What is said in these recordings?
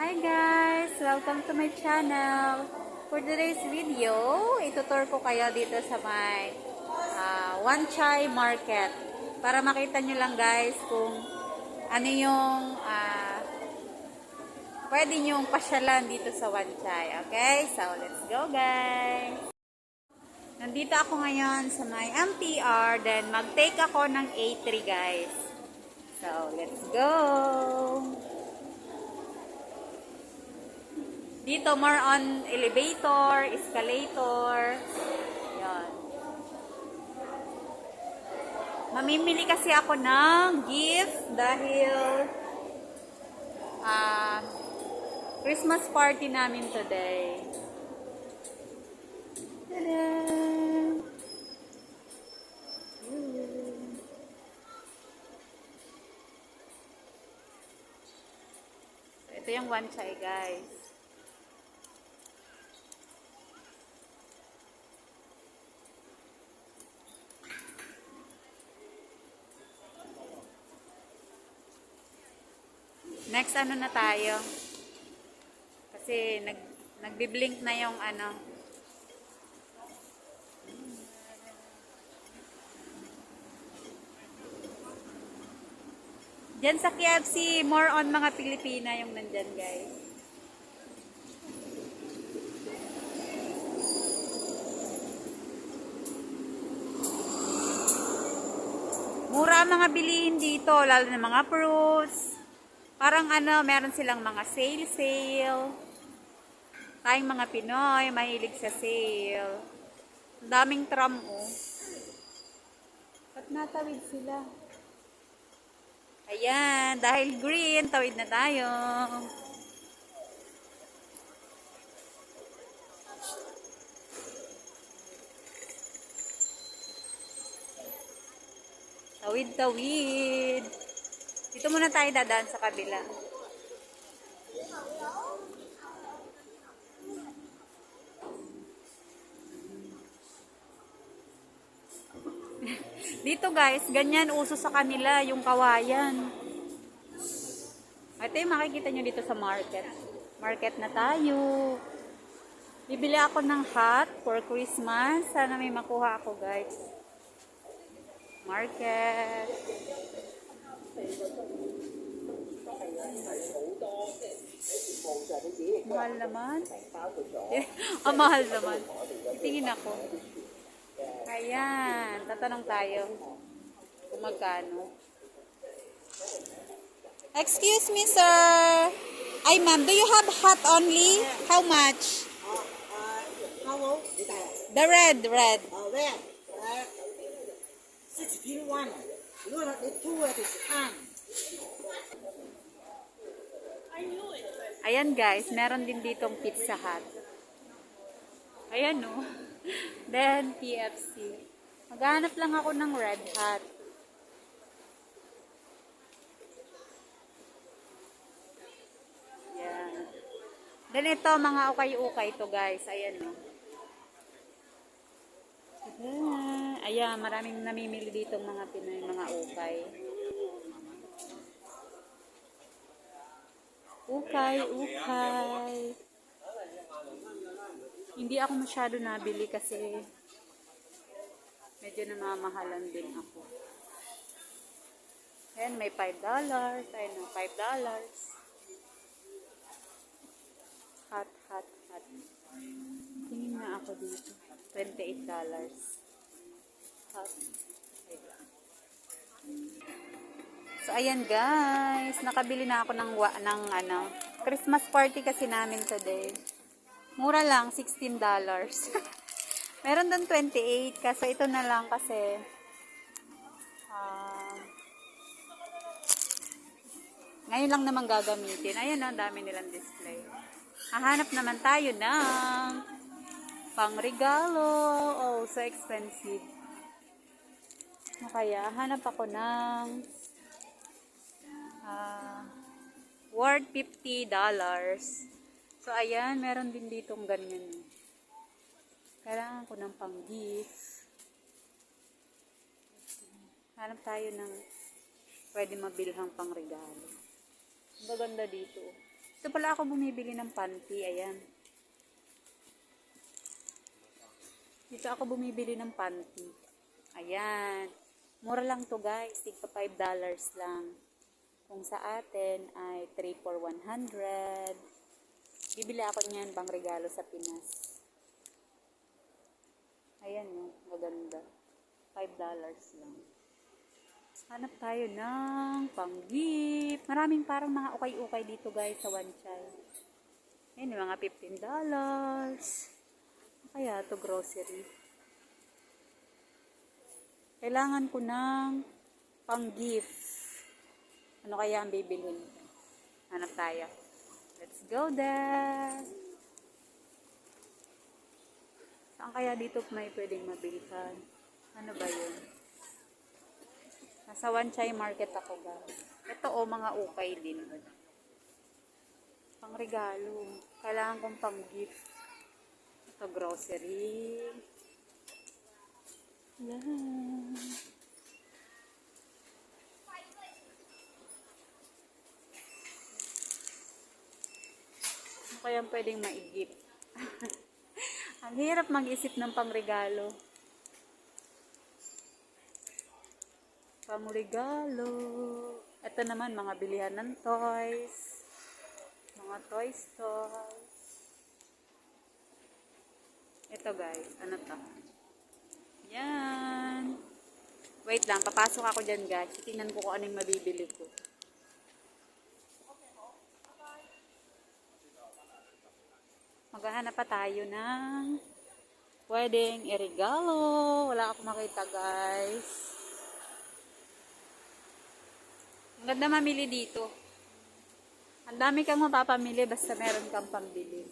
Hi guys! Welcome to my channel. For today's video, itutur ko kayo dito sa may ah, One Chai Market. Para makita nyo lang guys kung ano yung ah, pwede nyong pasyalan dito sa One Chai. Okay? So, let's go guys! Nandito ako ngayon sa may MTR. Then, mag-take ako ng A3 guys. So, let's go! Dito, more on elevator, escalator. Yan. Mamimili kasi ako ng gift dahil ah Christmas party namin today. Tada! Ito yung one chai, guys. Next ano na tayo? Kasi nag nagbi-blink na yung ano. Diyan sa KFC, more on mga Pilipina yung nandyan, guys. Mura mga bilihin dito, lalo na mga fruits. Parang ano, meron silang mga sale-sale. Tayong mga Pinoy, mahilig sa sale. Daming tram, oh. Ba't natawid sila? Ayan, dahil green, tawid na tayo. Tawid, tawid. Dito muna tayo dadaan sa kabila. Dito guys, ganyan uso sa kanila yung kawayan. Ito yung makikita nyo dito sa market. Market na tayo. Bibili ako ng hat for Christmas. Sana may makuha ako guys. Market. Mahal naman. Ang mahal naman. Titingin ako. Ayan. Tatanong tayo. Kung magkano. Excuse me, sir. Ay, ma'am, do you have hot only? How much? How old? The red, red. Uh, where? Uh, six pin one. You know, the two is on. Ayan guys, meron din ditong Pizza Hut. Ayan no. Then, PFC. Maghanap lang ako ng Red Hot. Yan. Then ito, mga ukay-ukay to guys. Ayan no. Ayan. Ayan, maraming namimili dito mga Pinoy, mga ukay. Ukay, ukay. Hindi ako masyado nabili kasi medyo namamahalan din ako. Ayan, may $5. Ayan, no, $5. Hot, hot, hot. Tingin na ako dito. $28. Hot. Lang. So, ayan guys. Nakabili na ako ng, ng ano, Christmas party kasi namin today. Mura lang, $16. Meron doon 28 kasi ito na lang kasi ah, ngayon lang naman gagamitin. Ayan ang dami nilang display. Hahanap naman tayo ng pangregalo. Oh, so expensive. Ano kaya? Hanap ako ng ah, worth $50. So, ayan, meron din ditong ganyan. Kailangan ko ng pang-gift. Hanap tayo ng pwede mabilhang pang regalo. Ang gaganda dito. Ito pala ako bumibili ng panty. Ayan. Dito ako bumibili ng panty. Ayan. Mura lang to guys. Tigpa $5 lang. Kung sa atin ay 3 for 100. Bibili ako niyan pang regalo sa Pinas. Ayan no. Maganda. $5 lang. Hanap tayo ng pang-gift. Maraming parang mga ukay-ukay dito guys sa one child. Ayan, mga $15. Ano Kaya to grocery. Kailangan ko ng pang-gift. Ano kaya ang bibilhin? Hanap tayo. Let's go there. Saan kaya dito may pwedeng mabilhan? Ano ba yun? Nasa Chai Market ako guys. Ito o, mga ukay din. Pang regalo. Kailangan kong pang gift. Ito, grocery. Yan. Ano kaya pwedeng maigip? Ang hirap mag-isip ng pangregalo. Pangregalo. Ito naman, mga bilihan ng toys. Mga toys, toys. Ito guys, ano to? Yan. Wait lang, papasok ako dyan guys. Tingnan ko kung anong mabibili ko. Maghahanap pa tayo ng pwedeng irigalo. Wala akong makita guys. Ang ganda mamili dito. Ang dami kang mapapamili basta meron kang pambili.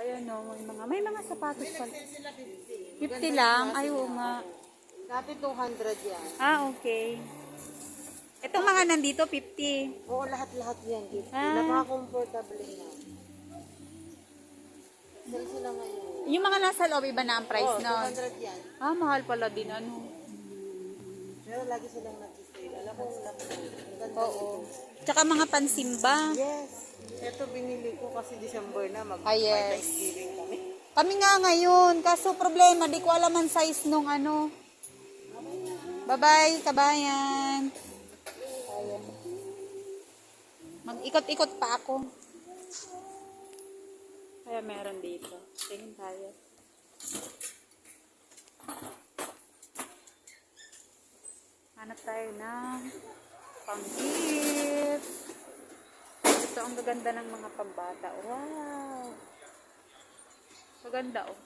Ayun no, may mga, may mga sapatos pala. Sila 50. 50 lang? Ay, oo nga. Dati 200 yan. Ah, okay. Itong mga nandito, 50. Oo, lahat-lahat yan. 50. Ah. Napaka-comfortable na. Sila sila ngayon. Yung mga nasa loob, iba na ang price Oo, nun. 200 yan. Ah, mahal pala din, ano. Pero lagi silang nag-sale. Alam ko, laki. Ang ganda Oo. nito. Tsaka mga pansimba. Yes. Ito binili ko kasi December na. Mag Ah, yes. Thanksgiving kami. Kami nga ngayon, kaso problema, di ko alam ang size nung ano. Bye-bye, kabayan. Mag-ikot-ikot pa ako. Kaya meron dito. Tingin tayo. Hanap tayo ng pang-gift. Ito ang gaganda ng mga pambata. Wow! Maganda oh.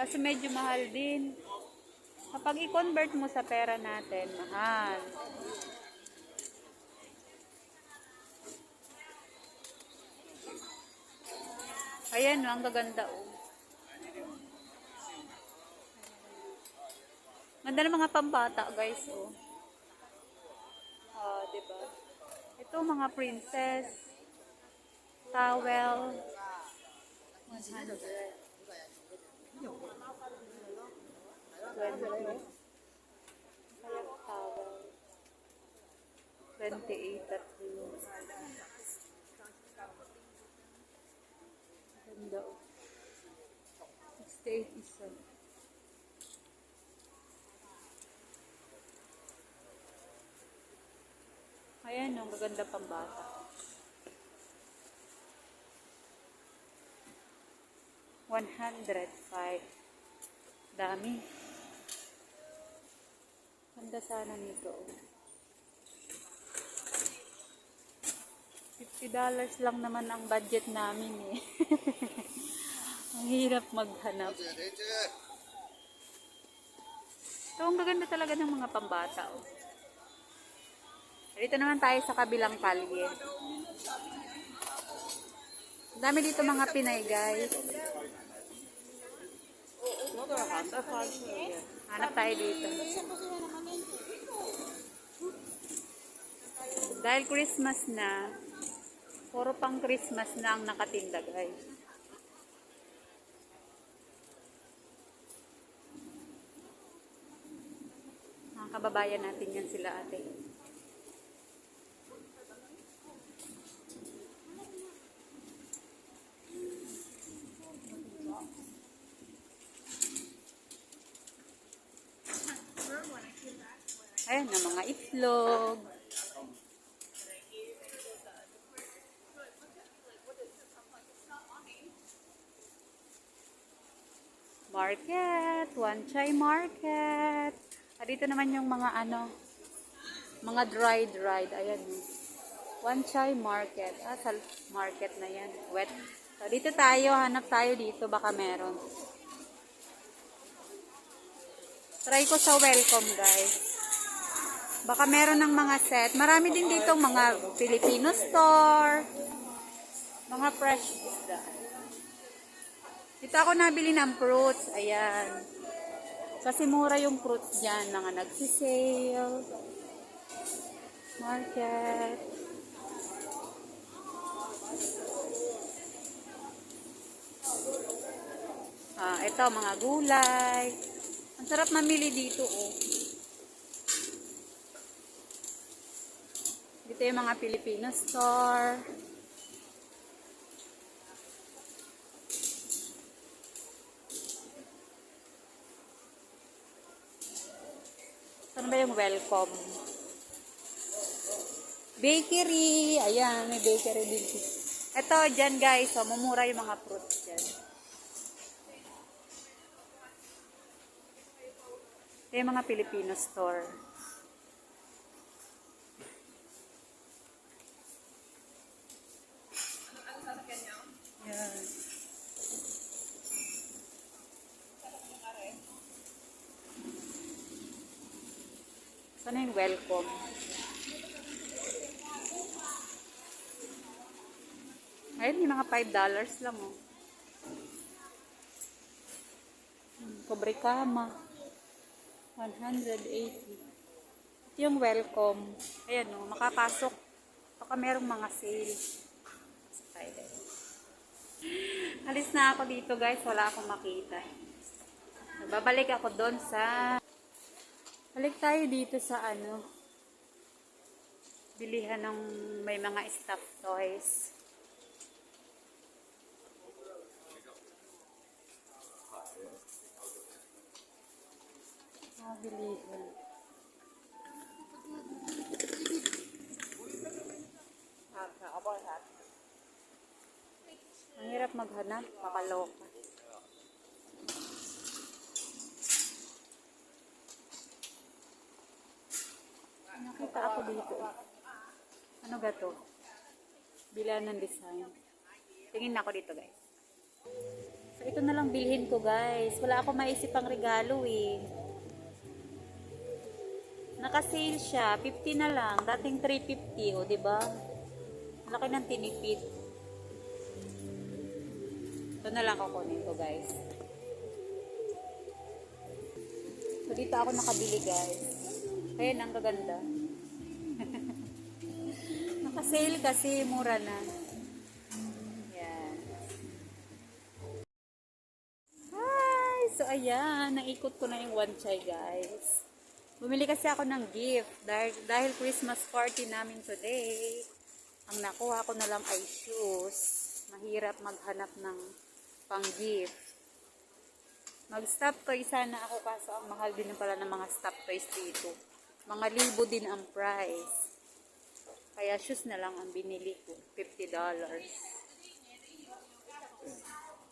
Kasi medyo mahal din. Kapag i-convert mo sa pera natin, mahal. Ayan, ang gaganda oh. Ganda ng mga pambata, guys, oh. Ah, 'di? Ito mga princess towel 100. 20. Kaya towel. 28 at yun. Ganda oh. 68 isa. Ayan, ang maganda pang bata. One hundred five. Dami. Ganda sana nito. Fifty dollars lang naman ang budget namin eh. ang hirap maghanap. Ito ang gaganda talaga ng mga pambata. Oh. Dito naman tayo sa kabilang kalye. Dami dito mga Pinay, guys. Hanap tayo dito. Dahil Christmas na, puro pang Christmas na ang nakatinda, guys. Mga kababayan natin yan sila ate. Ayan, ng mga itlog. Market, one chai market. Ah, dito naman yung mga ano, mga dried dried. Ayan. One chai market. Ah, sa market na yan. Wet. So, dito tayo, hanap tayo dito. Baka meron. Try ko sa welcome, guys. Baka meron ng mga set. Marami din dito mga Filipino store. Mga fresh isda. Dito ako nabili ng fruits. Ayan. Kasi mura yung fruits dyan. Mga nagsisale. Market. Ah, ito mga gulay. Ang sarap mamili dito, oh. Dito yung mga Filipino store. Yung welcome? Bakery. Ayan, may bakery din. Ito, dyan guys. So, mumura yung mga fruits dyan. Ito yung mga Filipino store. Welcome? Ayun, yung mga $5 lang oh. Hmm, Kobre kama. 180. Ito yung welcome. Ayan o, makapasok. Baka merong mga sale. Sa Friday. Alis na ako dito guys, wala akong makita. Babalik ako doon sa... Balik tayo dito sa ano, bilihan ng may mga stuffed toys. Mga bilihan. Ang hirap maghanap, makaloka. Nakita ako dito. Ano ga to? Bilan ng design. Tingin na ako dito guys. So ito na lang bilhin ko guys. Wala ako maisip pang regalo eh. Naka-sale siya. 50 na lang. Dating 350 o oh, ba? Laki ng tinipid. Ito na lang kukunin ko guys. So dito ako nakabili guys. Ayan, ang gaganda. Naka-sale kasi, mura na. Hi! So, ayan, naikot ko na yung one chai, guys. Bumili kasi ako ng gift dahil, dahil Christmas party namin today. Ang nakuha ko na lang ay shoes. Mahirap maghanap ng pang-gift. Mag-stop toy sana ako kaso ang mahal din pala ng mga stop toys dito. Mga libo din ang price. Kaya shoes na lang ang binili ko. $50.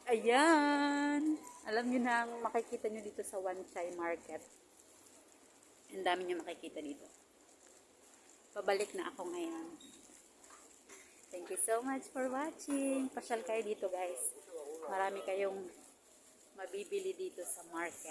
Ayan. Alam niyo na, makikita niyo dito sa One Chai Market. Ang dami niyo makikita dito. Pabalik na ako ngayon. Thank you so much for watching. Pasyal kayo dito guys. Marami kayong mabibili dito sa market.